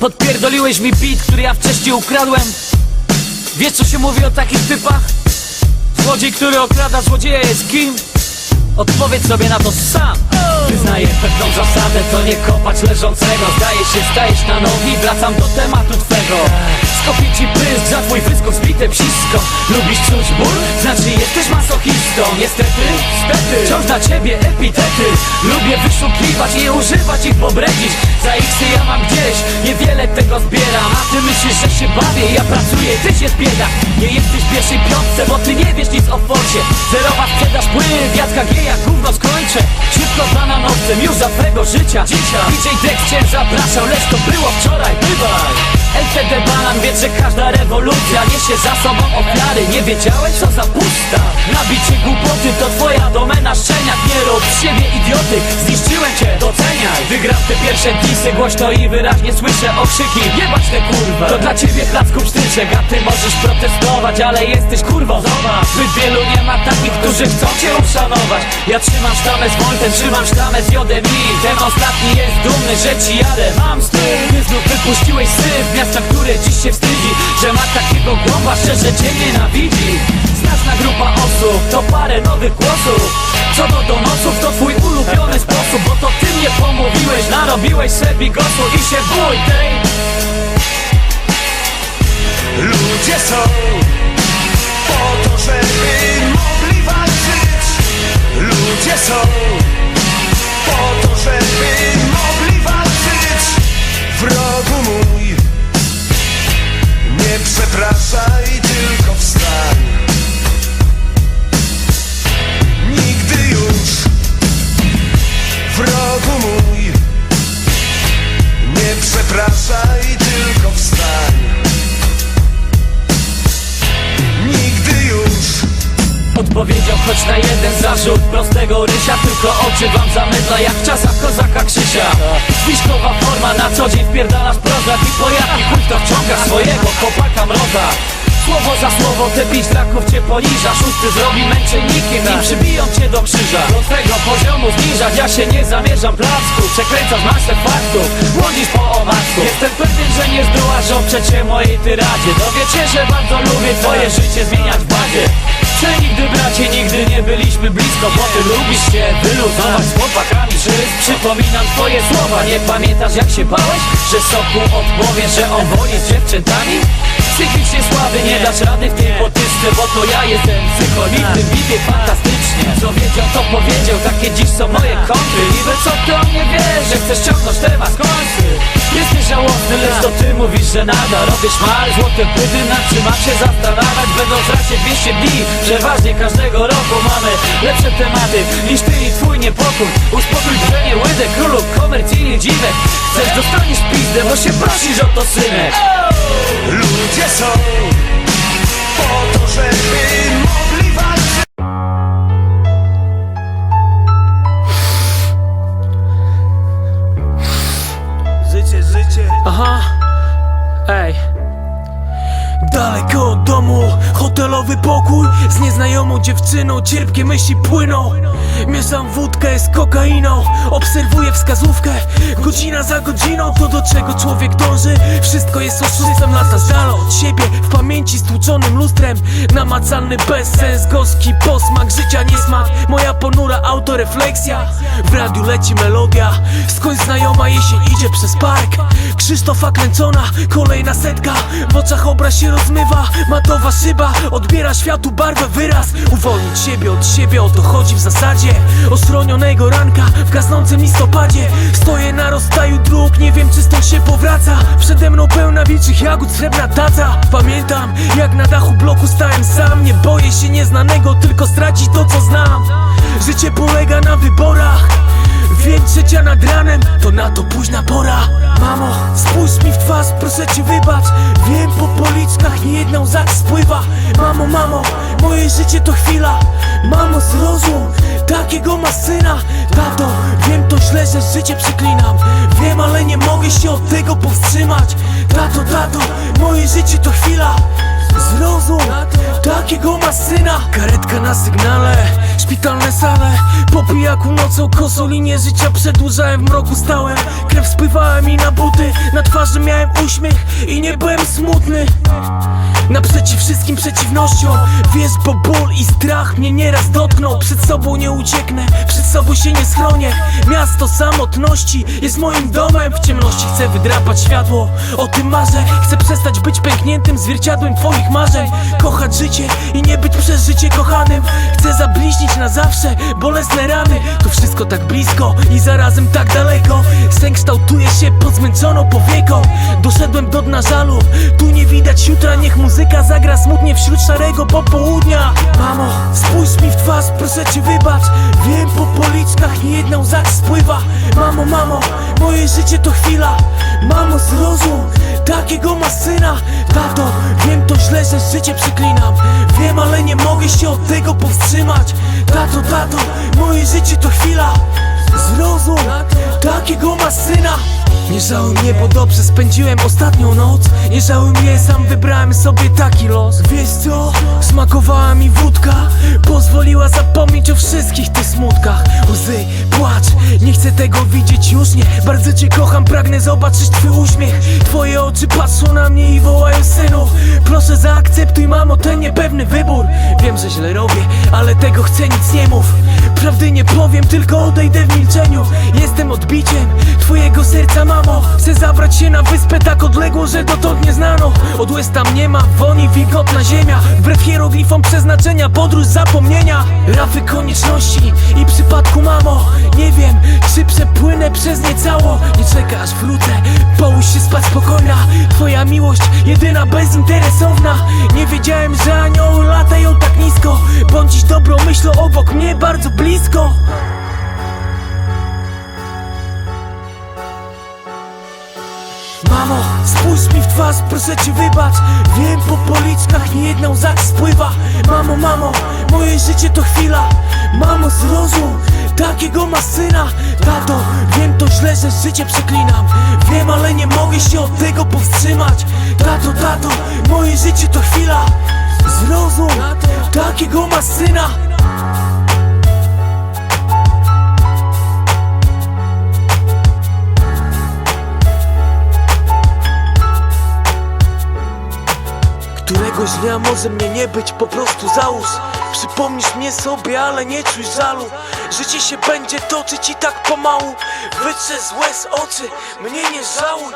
Podpierdoliłeś mi beat, który ja wcześniej ukradłem. Wiesz co się mówi o takich typach? Złodziej, który okrada złodzieja jest kim? Odpowiedz sobie na to sam. Wyznaję pewną zasadę, to nie kopać leżącego. Zdaje się, stajesz na nogi, wracam do tematu twego. Skopię ci pysk za twój wyskok zbite psisko. Lubisz czuć ból? Znaczy jesteś masochistą. Niestety, stety, wciąż na ciebie epitety. Lubię wyszukiwać i używać ich pobredzić. Za X ja niewiele tego zbieram. A ty myślisz, że się bawię, ja pracuję, ty się zbiedak Nie jesteś w pierwszej piątce, bo ty nie wiesz nic o forcie Zerowa sprzedaż płyny, wiatka G jak gówno skończę. Szybko z bananowcem, już za twego życia. Dzisiaj DJ Dex cię zapraszał, lecz to było wczoraj, bywaj LTD Banan wie, że każda rewolucja niesie za sobą ofiary. Nie wiedziałeś co za pusta. Nabicie głupoty to twoja domena Szczeniak nie rób siebie idioty Zniszczyłem cię, doceniaj. Wygram te pierwsze disy głośno i wyraźnie słyszę okrzyki. Jebać te kurwa To dla ciebie placków sztyczek A ty możesz protestować, ale jesteś kurwą. Zobacz, zbyt wielu nie ma takich, którzy chcą cię uszanować. Ja trzymam sztamę z Voltem, trzymam sztamę z JMI Ten ostatni jest dumny, że ci jadę. Mam styl, ty znów wypuściłeś syf Miasta, które dziś się wstydzi Że ma takiego głowa, szczerze cię nienawidzi. Znaczna grupa osób, to parę nowych głosów. Co do donosów, to twój ulubiony sposób Bo to ty mnie pomówiłeś, narobiłeś sobie gosu I się bój tej. Ludzie są po to, żeby mogli walczyć. Ludzie są po to, żeby mogli choć na jeden zarzut Prostego rysia, tylko oczy wam zamydla Jak w czasach kozaka Krzysia. Zwiśkowa forma, na co dzień wpierdalasz prozak I po jaki chuj to wciągasz swojego chłopaka mroza. Słowo za słowo te pięć traków cię poniża Szósty zrobi męczennikiem i przybiją cię do krzyża. Do twego poziomu zniżać ja się nie zamierzam placku Przekręcasz masę faktów, błądzisz po omacku Jestem pewien, że nie zdołasz oprzeć się mojej tyradzie. Dowiecie, że bardzo lubię twoje życie zmieniać w bazie byliśmy blisko ty lubisz się wyluzować z chłopakami. Wszyscy przypominam twoje słowa. Nie pamiętasz jak się bałeś? Że soku odpowie, że on woli z dziewczętami? Psychicznie słaby, nie dasz rady w tej potyczce Bo to ja jestem psycholitny, bibie fantastycznie. Co wiedział, to powiedział, takie dziś są moje kąty Niby co ty o mnie wiesz, że chcesz ciągnąć temat końcy Jesteś żałosny, lecz to ty mówisz, że nada. Robisz mal, złote płyty, nad czym mam się zastanawiać? Będą w razie 200 dni, przeważnie każdego roku mamy Lepsze tematy niż ty i twój niepokój. Uspokój drzenie, łydę, królu, komercyjny dziwek. Chcesz, dostaniesz pizdę, bo się prosisz o to synek. Ludzie są po to, żeby pokój Z nieznajomą dziewczyną cierpkie myśli płyną. Mieszam wódkę z kokainą Obserwuję wskazówkę Godzina za godziną. To do czego człowiek dąży? Wszystko jest oszustwem Lata z od siebie W pamięci stłuczonym lustrem. Namacalny bezsens Gorzki posmak Życia niesmak Moja ponura autorefleksja W radiu leci melodia. Skądś znajoma jesień idzie przez park. Krzysztofa kręcona Kolejna setka. W oczach obraz się rozmywa Matowa szyba Odbiera światu barwę wyraz. Uwolnić siebie od siebie O to chodzi w zasadzie. Ostronionego ranka W gasnącym listopadzie. Stoję na rozstaju dróg Nie wiem czy stąd się powraca. Przede mną pełna wilczych jagód Srebrna taca. Pamiętam jak na dachu bloku stałem sam. Nie boję się nieznanego Tylko stracić to co znam. Życie polega na wyborach. Wiem trzecia nad ranem, to na to późna pora. Mamo, spójrz mi w twarz, proszę cię wybacz Policzkach nie jedna spływa. Mamo, mamo, moje życie to chwila. Mamo, zrozum, takiego ma syna. Tato, wiem to źle, że życie przeklinam. Wiem, ale nie mogę się od tego powstrzymać. Tato, tato, moje życie to chwila. Zrozum, takiego ma syna. Karetka na sygnale, szpitalne sale. Po pijaku nocą kosą linię życia przedłużałem w mroku stałem Krew spływała mi na buty, na twarzy miałem uśmiech i nie byłem smutny. Naprzeciw wszystkim przeciwnościom Wiesz, bo ból i strach mnie nieraz dotknął Przed sobą nie ucieknę, przed sobą się nie schronię. Miasto samotności jest moim domem. W ciemności chcę wydrapać światło, o tym marzę Chcę przestać być pękniętym zwierciadłem twoich marzeń. Kochać życie i nie być przez życie kochanym. Chcę zabliźnić na zawsze bolesne rany. To wszystko tak blisko i zarazem tak daleko Sen kształtuje się pod zmęczoną powieką Doszedłem do dna żalu, tu nie widać jutra. Niech muzyka zagra smutnie wśród szarego popołudnia. Mamo, spójrz mi w twarz, proszę cię wybacz. Wiem po policzkach nie jedna łza spływa. Mamo, mamo, moje życie to chwila. Mamo, zrozum, takiego ma syna. Tato, wiem to źle, że życie przeklinam. Wiem, ale nie mogę się od tego powstrzymać. Tato, tato, moje życie to chwila. Zrozum, takiego nie żałuj mnie, bo dobrze spędziłem ostatnią noc. Nie żałuj mnie, sam wybrałem sobie taki los. Wiesz co? Smakowała mi wódka. Pozwoliła zapomnieć o wszystkich tych smutkach. Łzy, płacz, nie chcę tego widzieć już nie Bardzo cię kocham, pragnę zobaczyć twój uśmiech. Twoje oczy patrzą na mnie i wołają synu. Proszę zaakceptuj mamo ten niepewny wybór. Wiem, że źle robię, ale tego chcę nic nie mów. Prawdy nie powiem, tylko odejdę w milczeniu. Jestem odbiciem twojego serca, mamo. Chcę zabrać się na wyspę tak odległą, że dotąd nie znano. Od łez tam nie ma, woni wilgotna ziemia. Wbrew hieroglifom przeznaczenia, podróż zapomnienia. Rafy konieczności i przypadku, mamo. Nie wiem, czy przepłynę przez nie cało Nie czeka aż wrócę, połóż się spać spokojna. Twoja miłość, jedyna bezinteresowna. Nie wiedziałem, że anioły latają tak nisko. Bądź dobrą myślą obok mnie, bardzo blisko. Mamo, spójrz mi w twarz, proszę cię wybacz. Wiem po policzkach nie ci spływa. Mamo, mamo, moje życie to chwila. Mamo, zrozum, takiego ma syna. Tato, wiem to że życie przeklinam. Wiem, ale nie mogę się od tego powstrzymać. Tato, tato, moje życie to chwila. Zrozum, takiego ma syna Dnia może mnie nie być, po prostu załóż. Przypomnisz mnie sobie, ale nie czuj żalu. Życie się będzie toczyć i tak pomału. Wytrze z oczy, mnie nie żałuj